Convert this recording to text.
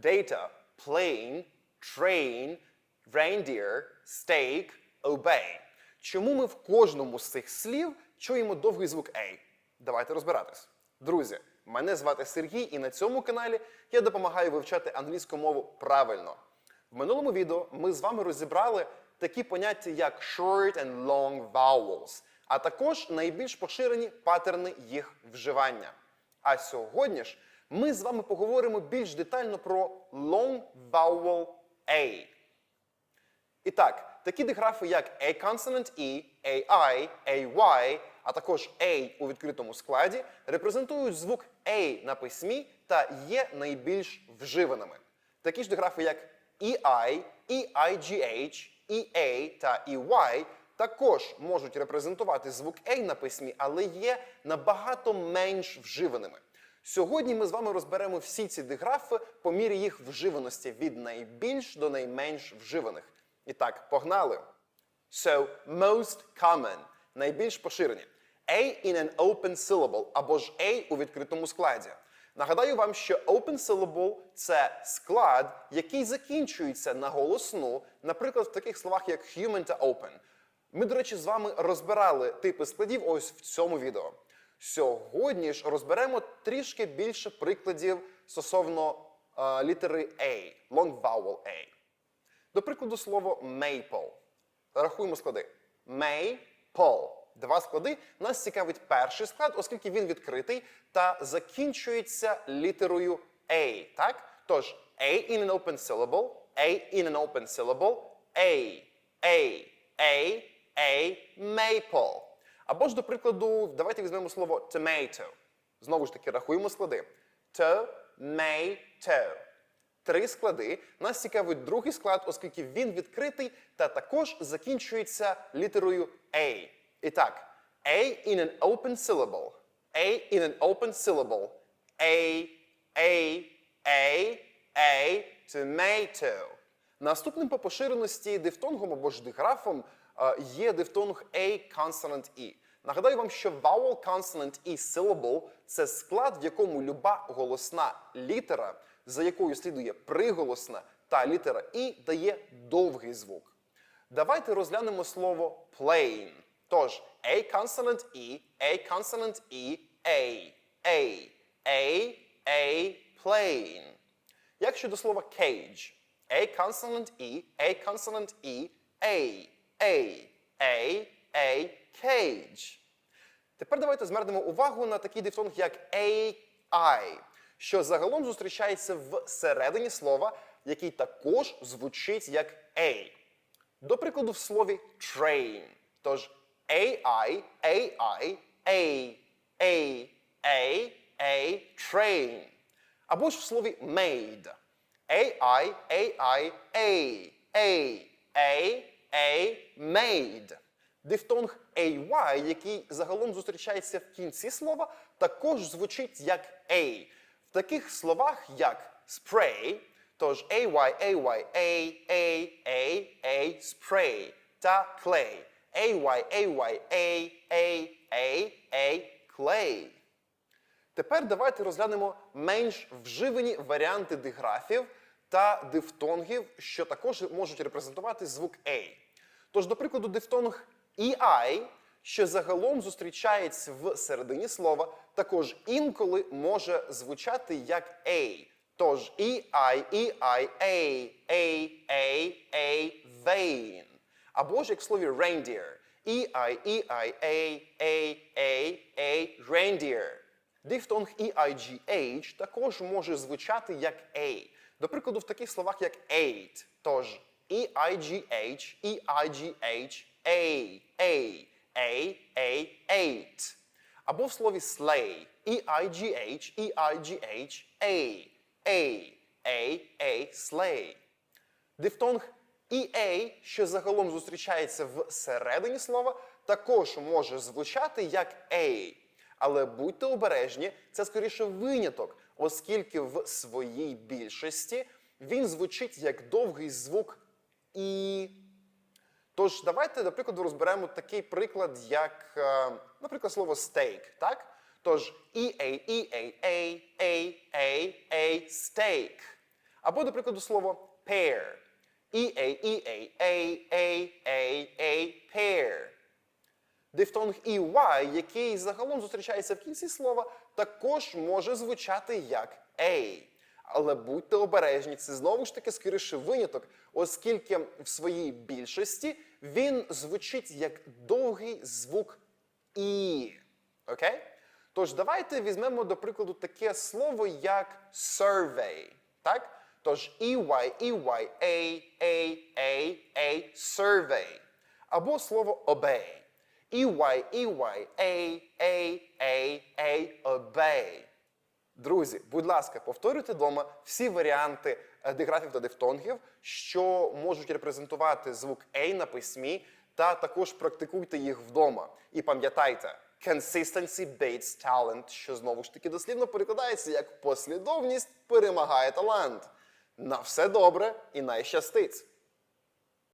data, plane, train, reindeer, steak, obey. Чому ми в кожному з цих слів чуємо довгий звук A? Давайте розбиратись. Друзі, мене звати Сергій, і на цьому каналі я допомагаю вивчати англійську мову правильно. В минулому відео ми з вами розібрали такі поняття, як short and long vowels, а також найбільш поширені паттерни їх вживання. А сьогодні ж ми з вами поговоримо більш детально про long vowel A. І так, такі диграфи, як A consonant E, AI, AY, а також A у відкритому складі, репрезентують звук A на письмі та є найбільш вживаними. Такі ж диграфи, як EI, EIGH, EA та EY також можуть репрезентувати звук A на письмі, але є набагато менш вживаними. Сьогодні ми з вами розберемо всі ці диграфи по мірі їх вживаності від найбільш до найменш вживаних. І так, погнали. So, most common – найбільш поширені. A in an open syllable або ж A у відкритому складі. Нагадаю вам, що open syllable – це склад, який закінчується на голосну, наприклад, в таких словах, як human та open. Ми, до речі, з вами розбирали типи складів ось в цьому відео. Сьогодні ж розберемо трішки більше прикладів стосовно е, літери A, long vowel A. До прикладу, слово maple. Рахуємо склади. Maple. Два склади. Нас цікавить перший склад, оскільки він відкритий та закінчується літерою A. Так? Тож, A in an open syllable, A in an open syllable, A, A, A, A, maple. Або ж, до прикладу, давайте візьмемо слово tomato. Знову ж таки, рахуємо склади. Tomato. Три склади. Нас цікавить другий склад, оскільки він відкритий та також закінчується літерою A. І так, A in an open syllable. A in an open syllable. A, A, A, A, tomato. Наступним по поширеності дифтонгом або ж диграфом е, є дифтонг A consonant E. Нагадаю вам, що vowel consonant E syllable – це склад, в якому люба голосна літера, за якою слідує приголосна, та літера І дає довгий звук. Давайте розглянемо слово plain. Тож, A consonant E, A consonant E, A, A, A, A, plain. Як щодо слова cage? A consonant E, A consonant E, A, A, A, A, cage. Тепер давайте звернемо увагу на такий дифтонг, як AI, що загалом зустрічається всередині слова, який також звучить як A. До прикладу, в слові train. Тож AI, AI, A, A, A, A, train. Або ж в слові made. AI, AI, A, A, A, A, made. Дифтонг AY, який загалом зустрічається в кінці слова, також звучить як A. В таких словах, як spray, тож AY, AY, A, A, A, A, spray та clay. AY, AY, A, A, A, A, clay. Тепер давайте розглянемо менш вживані варіанти диграфів та дифтонгів, що також можуть репрезентувати звук A. Тож, до прикладу, дифтонг EI, що загалом зустрічається в середині слова, також інколи може звучати як A. Тож EI, EI, A, A, A, A, vain. Або ж як в слові reindeer. EI, EI, A, A, A, A, reindeer. Дифтонг EIGH також може звучати як A. До прикладу, в таких словах, як eight. Тож EIGH, EIGH, A, A, A, A, eight. Або в слові slay. E-I-G-H, E-I-G-H, A, A, A, A, slay. Дифтонг EA, що загалом зустрічається всередині слова, також може звучати як A. Але будьте обережні, це скоріше виняток, оскільки в своїй більшості він звучить як довгий звук І. Тож, давайте, до прикладу, розберемо такий приклад, як, е, наприклад, слово steak, так? Тож E-A, E-A, A, A, A, A, steak. Або, до прикладу, слово pair. E-A-E-A-A-A-A-A, pair. Дифтонг EY, який загалом зустрічається в кінці слова, також може звучати як A. Але будьте обережні, це знову ж таки скоріше виняток, оскільки в своїй більшості він звучить як довгий звук І. Окей? Тож давайте візьмемо до прикладу таке слово як survey. Так? Тож EY, EY, A, A, A, A, survey. Або слово obey. EY, EY, A, A, A, A, obey. Друзі, будь ласка, повторюйте вдома всі варіанти е, диграфів та дифтонгів, що можуть репрезентувати звук A на письмі, та також практикуйте їх вдома. І пам'ятайте, consistency beats talent, що знову ж таки дослівно перекладається як послідовність перемагає талант. На все добре і найщастить!